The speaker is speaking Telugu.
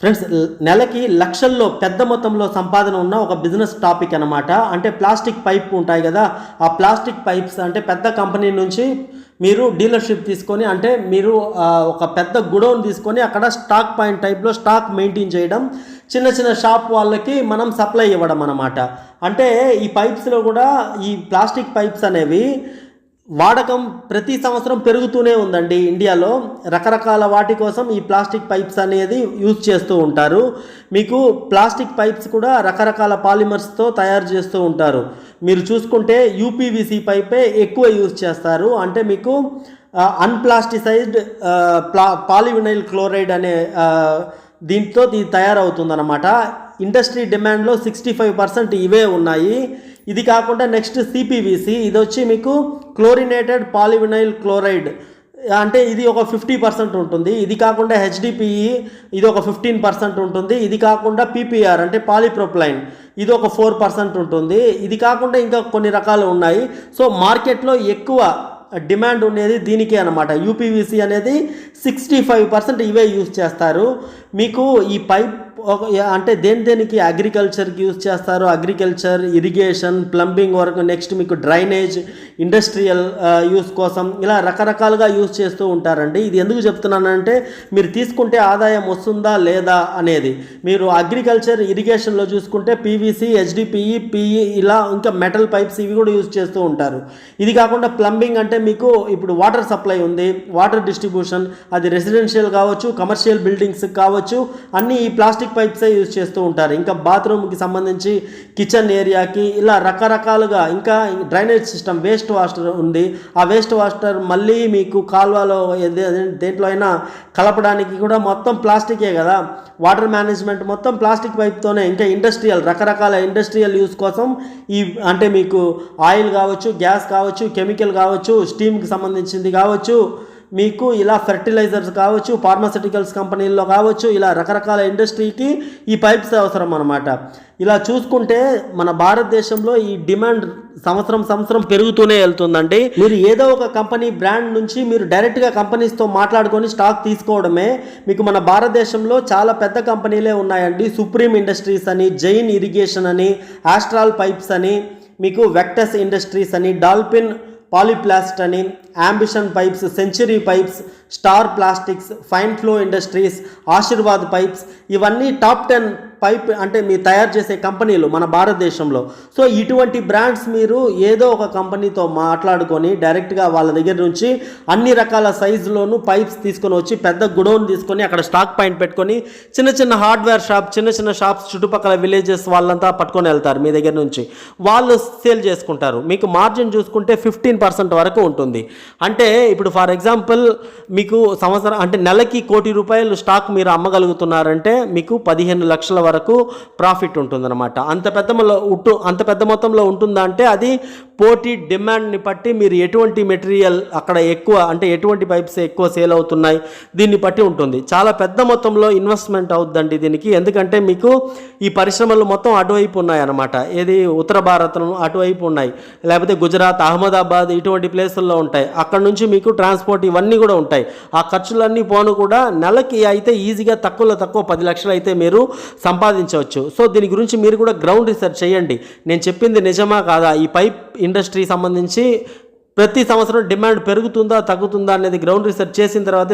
ఫ్రెండ్స్ నెలకి లక్షల్లో పెద్ద మొత్తంలో సంపాదన ఉన్న ఒక బిజినెస్ టాపిక్ అనమాట అంటే ప్లాస్టిక్ పైప్ ఉంటాయి కదా ఆ ప్లాస్టిక్ పైప్స్ అంటే పెద్ద కంపెనీ నుంచి మీరు డీలర్షిప్ తీసుకొని అంటే మీరు ఒక పెద్ద గుడౌన్ తీసుకొని అక్కడ స్టాక్ పాయింట్ టైప్లో స్టాక్ మెయింటైన్ చేయడం చిన్న చిన్న షాప్ వాళ్ళకి మనం సప్లై ఇవ్వడం అనమాట అంటే ఈ పైప్స్లో కూడా ఈ ప్లాస్టిక్ పైప్స్ అనేవి వాడకం ప్రతి సంవత్సరం పెరుగుతూనే ఉందండి. ఇండియాలో రకరకాల వాటి కోసం ఈ ప్లాస్టిక్ పైప్స్ అనేది యూజ్ చేస్తూ ఉంటారు. మీకు ప్లాస్టిక్ పైప్స్ కూడా రకరకాల పాలిమర్స్తో తయారు చేస్తూ ఉంటారు. మీరు చూసుకుంటే యూపీవీసీ పైపే ఎక్కువ యూజ్ చేస్తారు. అంటే మీకు అన్ప్లాస్టిసైజ్డ్ ప్లా పాలివినైల్ క్లోరైడ్ అనే దీంతో ఇది తయారవుతుందన్నమాట. ఇండస్ట్రీ డిమాండ్లో సిక్స్టీ ఫైవ్ పర్సెంట్ ఇవే ఉన్నాయి. ఇది కాకుండా నెక్స్ట్ సిపివిసి ఇది వచ్చి మీకు క్లోరినేటెడ్ పాలివినైల్ క్లోరైడ్. అంటే ఇది ఒక ఫిఫ్టీ పర్సెంట్ ఉంటుంది. ఇది కాకుండా హెచ్డిపిఈ ఇది ఒక ఫిఫ్టీన్ పర్సెంట్ ఉంటుంది. ఇది కాకుండా పీపీఆర్ అంటే పాలిప్రోప్లైన్ ఇది ఒక ఫోర్ పర్సెంట్ ఉంటుంది. ఇది కాకుండా ఇంకా కొన్ని రకాలు ఉన్నాయి. సో మార్కెట్లో ఎక్కువ డిమాండ్ ఉండేది దీనికే అనమాట యూపీవీసీ అనేది సిక్స్టీ ఫైవ్ పర్సెంట్ ఇవే యూజ్ చేస్తారు. మీకు ఈ పైప్ ఒక అంటే దేని దేనికి అగ్రికల్చర్కి యూజ్ చేస్తారు అగ్రికల్చర్ ఇరిగేషన్ ప్లంబింగ్ వరకు నెక్స్ట్ మీకు డ్రైనేజ్ ఇండస్ట్రియల్ యూస్ కోసం ఇలా రకరకాలుగా యూజ్ చేస్తూ ఉంటారండి. ఇది ఎందుకు చెప్తున్నానంటే మీరు తీసుకుంటే ఆదాయం వస్తుందా లేదా అనేది. మీరు అగ్రికల్చర్ ఇరిగేషన్లో చూసుకుంటే పీవీసీ హెచ్డిపిఈ పిఈ ఇలా ఇంకా మెటల్ పైప్స్ ఇవి కూడా యూజ్ చేస్తూ ఉంటారు. ఇది కాకుండా ప్లంబింగ్ అంటే మీకు ఇప్పుడు వాటర్ సప్లై ఉంది వాటర్ డిస్ట్రిబ్యూషన్ అది రెసిడెన్షియల్ కావచ్చు కమర్షియల్ బిల్డింగ్స్ కావచ్చు అన్నీ ఈ ప్లాస్టిక్ పైప్సే యూజ్ చేస్తూ ఉంటారు. ఇంకా బాత్రూమ్కి సంబంధించి కిచెన్ ఏరియాకి ఇలా రకరకాలుగా ఇంకా డ్రైనేజ్ సిస్టమ్ వేస్ట్ వాటర్ ఉంది. ఆ వేస్ట్ వాటర్ మళ్ళీ మీకు కాల్వలో దేంట్లో అయినా కలపడానికి కూడా మొత్తం ప్లాస్టికే కదా. వాటర్ మేనేజ్మెంట్ మొత్తం ప్లాస్టిక్ పైప్తోనే ఇంకా ఇండస్ట్రియల్ రకరకాల ఇండస్ట్రియల్ యూస్ కోసం ఈ అంటే మీకు ఆయిల్ కావచ్చు గ్యాస్ కావచ్చు కెమికల్ కావచ్చు స్టీమ్కి సంబంధించింది కావచ్చు మీకు ఇలా ఫెర్టిలైజర్స్ కావచ్చు ఫార్మాసిటికల్స్ కంపెనీల్లో కావచ్చు ఇలా రకరకాల ఇండస్ట్రీకి ఈ పైప్స్ అవసరం అనమాట ఇలా చూసుకుంటే మన భారతదేశంలో ఈ డిమాండ్ సంవత్సరం సంవత్సరం పెరుగుతూనే వెళ్తుందండి. మీరు ఏదో ఒక కంపెనీ బ్రాండ్ నుంచి మీరు డైరెక్ట్గా కంపెనీస్తో మాట్లాడుకొని స్టాక్ తీసుకోవడమే మీకు మన భారతదేశంలో చాలా పెద్ద కంపెనీలే ఉన్నాయండి. సుప్రీం ఇండస్ట్రీస్ అని జైన్ ఇరిగేషన్ అని ఆస్ట్రాల్ పైప్స్ అని మీకు వెక్టస్ ఇండస్ట్రీస్ అని డాల్ఫిన్ పాలిప్లాస్ట్ అని Ambition pipes Century pipes Star Plastics Fine Flow Industries Ashirvad pipes ఇవన్నీ టాప్ టెన్ పైప్ అంటే మీరు తయారు చేసే కంపెనీలు మన భారతదేశంలో. సో ఇటువంటి బ్రాండ్స్ మీరు ఏదో ఒక కంపెనీతో మాట్లాడుకొని డైరెక్ట్గా వాళ్ళ దగ్గర నుంచి అన్ని రకాల సైజులోనూ పైప్స్ తీసుకొని వచ్చి పెద్ద గుడౌన్ తీసుకొని అక్కడ స్టాక్ పాయింట్ పెట్టుకొని చిన్న చిన్న హార్డ్వేర్ షాప్ చిన్న చిన్న షాప్స్ చుట్టుపక్కల విలేజెస్ వాళ్ళంతా పట్టుకొని వెళ్తారు మీ దగ్గర నుంచి. వాళ్ళు సేల్ చేసుకుంటారు. మీకు మార్జిన్ చూసుకుంటే ఫిఫ్టీన్ పర్సెంట్ వరకు ఉంటుంది. అంటే ఇప్పుడు ఫర్ ఎగ్జాంపుల్ మీకు సంవత్సరం అంటే నెలకి కోటి రూపాయలు స్టాక్ మీరు అమ్మగలుగుతున్నారంటే మీకు పదిహేను లక్షల వరకు ప్రాఫిట్ ఉంటుందన్నమాట. అంత పెద్ద ఉంటు ఉట్టు అంత పెద్ద మొత్తంలో ఉంటుందా అంటే అది పోటీ డిమాండ్ని బట్టి మీరు ఎటువంటి మెటీరియల్ అక్కడ ఎక్కువ అంటే ఎటువంటి పైప్స్ ఎక్కువ సేల్ అవుతున్నాయి దీన్ని బట్టి ఉంటుంది. చాలా పెద్ద మొత్తంలో ఇన్వెస్ట్మెంట్ అవుద్దండి దీనికి. ఎందుకంటే మీకు ఈ పరిశ్రమలు మొత్తం అటువైపు ఉన్నాయి అన్నమాట ఏది ఉత్తర భారతం అటువైపు ఉన్నాయి. లేకపోతే గుజరాత్ అహ్మదాబాద్ ఇటువంటి ప్లేసుల్లో ఉంటాయి. అక్కడ నుంచి మీకు ట్రాన్స్పోర్ట్ ఇవన్నీ కూడా ఉంటాయి. ఆ ఖర్చులన్నీ పోను కూడా నెలకి అయితే ఈజీగా తక్కువలో తక్కువ పది లక్షలు అయితే మీరు సంపాదించవచ్చు. సో దీని గురించి మీరు కూడా గ్రౌండ్ రీసెర్చ్ చేయండి. నేను చెప్పింది నిజమా కాదా? ఈ పైప్ ఇండస్ట్రీ సంబంధించి ప్రతి సంవత్సరం డిమాండ్ పెరుగుతుందా తగ్గుతుందా అనేది గ్రౌండ్ రీసెర్చ్ చేసిన తర్వాత